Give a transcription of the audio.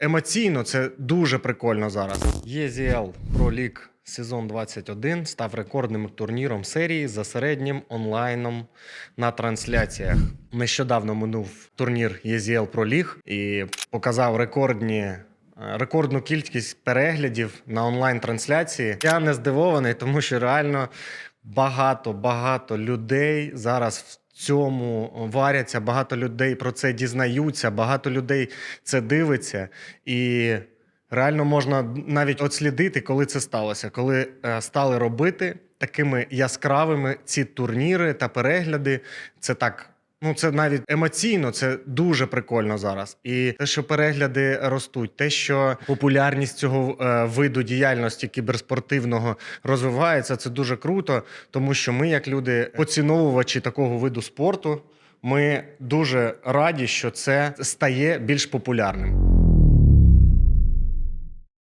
емоційно це дуже прикольно зараз. ЄЗЛ Pro League сезон 21 став рекордним турніром серії за середнім онлайном на трансляціях. Нещодавно минув турнір ЄЗЛ Pro League і показав рекордні. е, Рекордну кількість переглядів на онлайн-трансляції. Я не здивований, тому що реально багато багато людей зараз в цьому варяться. Багато людей про це дізнаються, багато людей це дивиться, і реально можна навіть отслідити, коли це сталося, коли е, стали робити такими яскравими ці турніри та перегляди. Це так. Ну, це навіть емоційно, це дуже прикольно зараз. І те, що перегляди ростуть, те, що популярність цього е, виду діяльності кіберспортивного розвивається, це дуже круто, тому що ми, як люди, поціновувачі такого виду спорту, ми дуже раді, що це стає більш популярним.